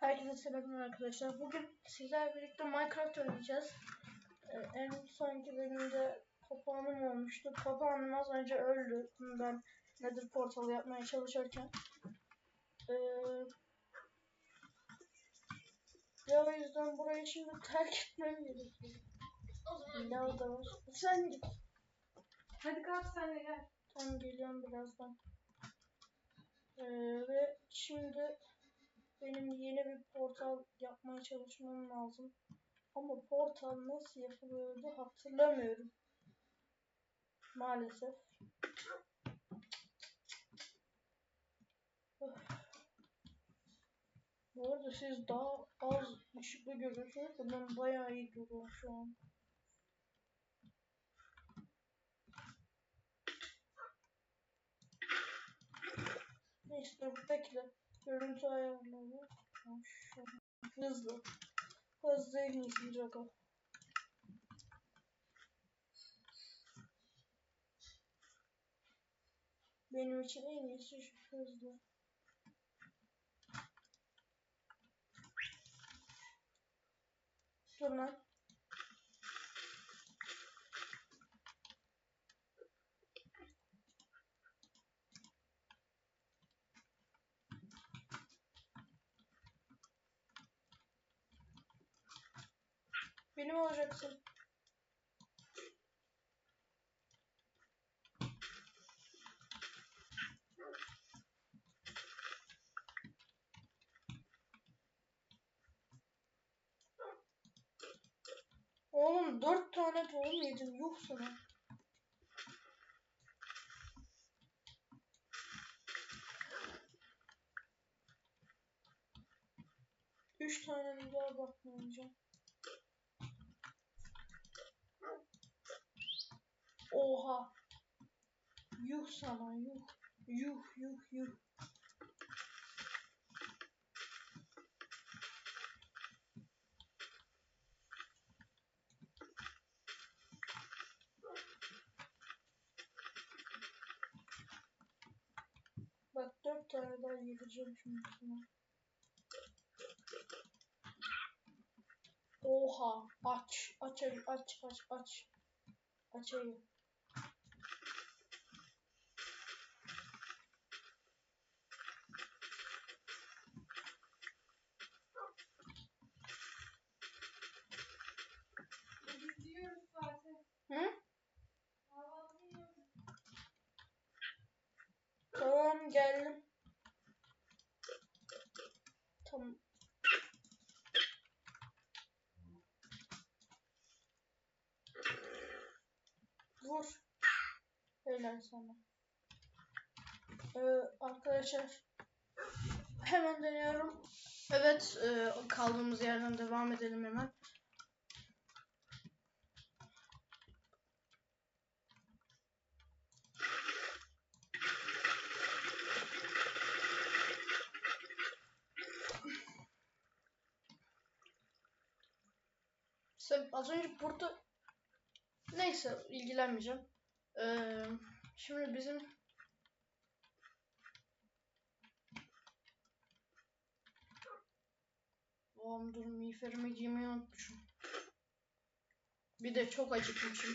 Herkese selamlar arkadaşlar. Bugün sizlerle birlikte Minecraft oynayacağız. Ee, en sonki bölümde papağanım olmuştu. Papağanım az önce öldü. Ben Nether portalı yapmaya çalışırken. Ee, ve o yüzden burayı şimdi terk etmem gerekiyor. O zaman Lav da var. Sen git. hadi kalk sen de gel. Tam geliyorum birazdan. Ee, ve şimdi benim yeni bir portal yapmaya çalışmam lazım. Ama portal nasıl yapılıyordu hatırlamıyorum. Maalesef. Bu arada siz daha az ışıklı görüyorsunuz da ben bayağı iyi görüyorum şu an. Neyse bekle. Görüntü ayarları. Hızlı. Hızlı en iyisi Jago. Benim için en iyisi şu hızlı. Dur lan. Benim olacaksın. Oğlum dört tane tohum yedim. Yuh sana. Üç tane daha bakmayacağım. Oha. Yuh sana yuh. Yuh yuh yuh. Bak dört tane daha yedireceğim şimdi sana. Oha aç aç ayı aç aç aç aç ayı. Biz diyoruz zaten. Hı? Kahvaltı yiyoruz. Tamam geldim. Tamam. Vur. Helal sana. Ee, arkadaşlar hemen deniyorum. Evet e, kaldığımız yerden devam edelim hemen. Az önce burada neyse ilgilenmeyeceğim. Ee, şimdi bizim Oğlum dur miğferimi giymeyi unutmuşum. Bir de çok acıkmışım.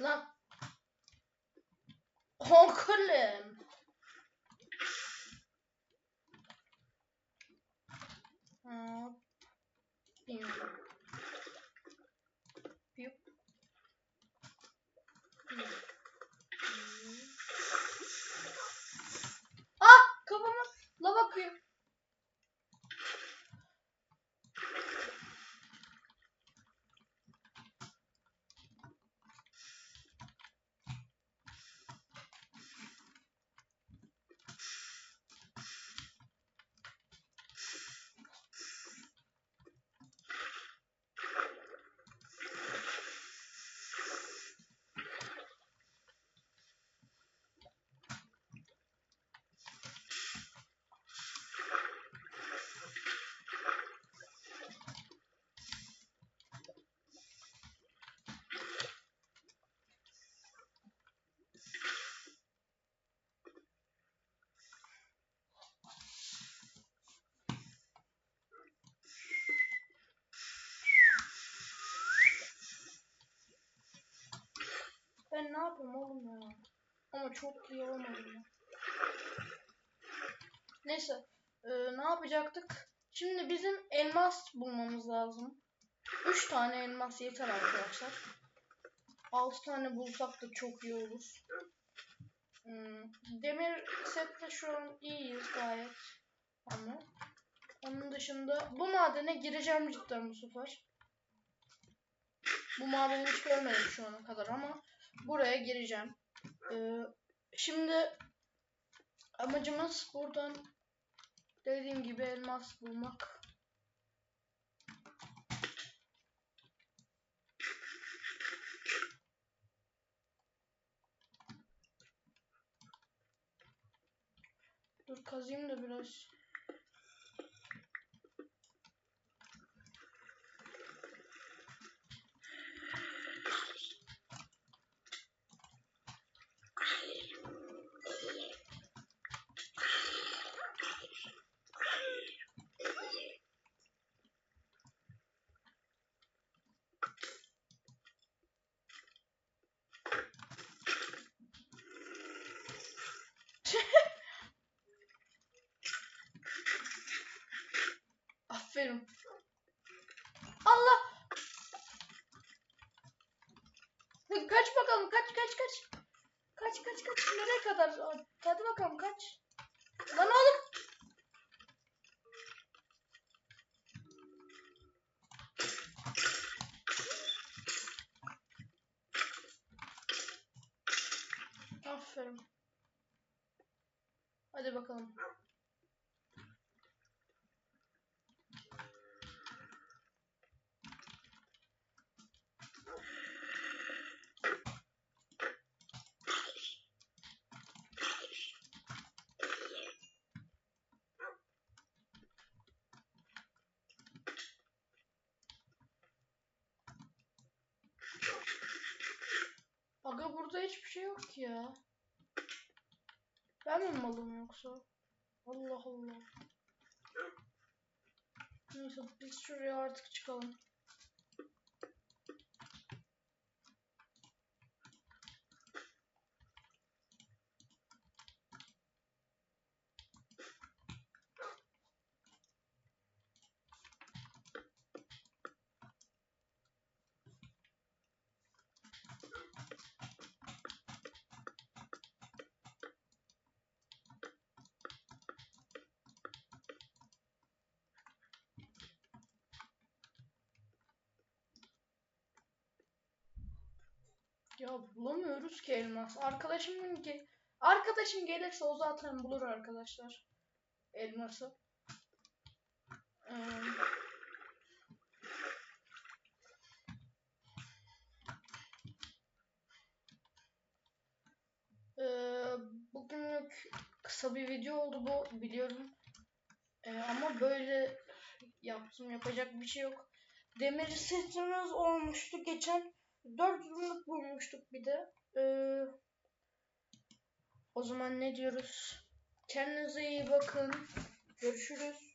Lan. Konkurlu. Yapayım oğlum ya? Ama çok iyi olmadı ya. Neyse. ee, ne yapacaktık? Şimdi bizim elmas bulmamız lazım. 3 tane elmas yeter arkadaşlar. 6 tane bulsak da çok iyi olur. Hmm, demir sette şu an iyiyiz gayet. Ama onun dışında bu madene gireceğim cidden bu sefer. Bu madeni hiç görmedim şu ana kadar ama buraya gireceğim. Ee, şimdi amacımız buradan dediğim gibi elmas bulmak. Dur kazayım da biraz. Aferin. Allah! Kaç bakalım kaç kaç kaç. Kaç kaç kaç nereye kadar? Hadi bakalım kaç. Lan oğlum. Aferin. Hadi bakalım. Şey yok ya. Ben mi malım yoksa? Allah Allah. Neyse biz şuraya artık çıkalım. Ya bulamıyoruz ki elmas. Arkadaşımın ki arkadaşım gelirse o zaten bulur arkadaşlar. Elması. Ee, Ee, bugünlük kısa bir video oldu bu biliyorum. Ee, ama böyle yaptım yapacak bir şey yok. Demir setimiz olmuştu geçen. 4 yıllık bulmuştuk bir de. Ee, o zaman ne diyoruz? Kendinize iyi bakın. Görüşürüz.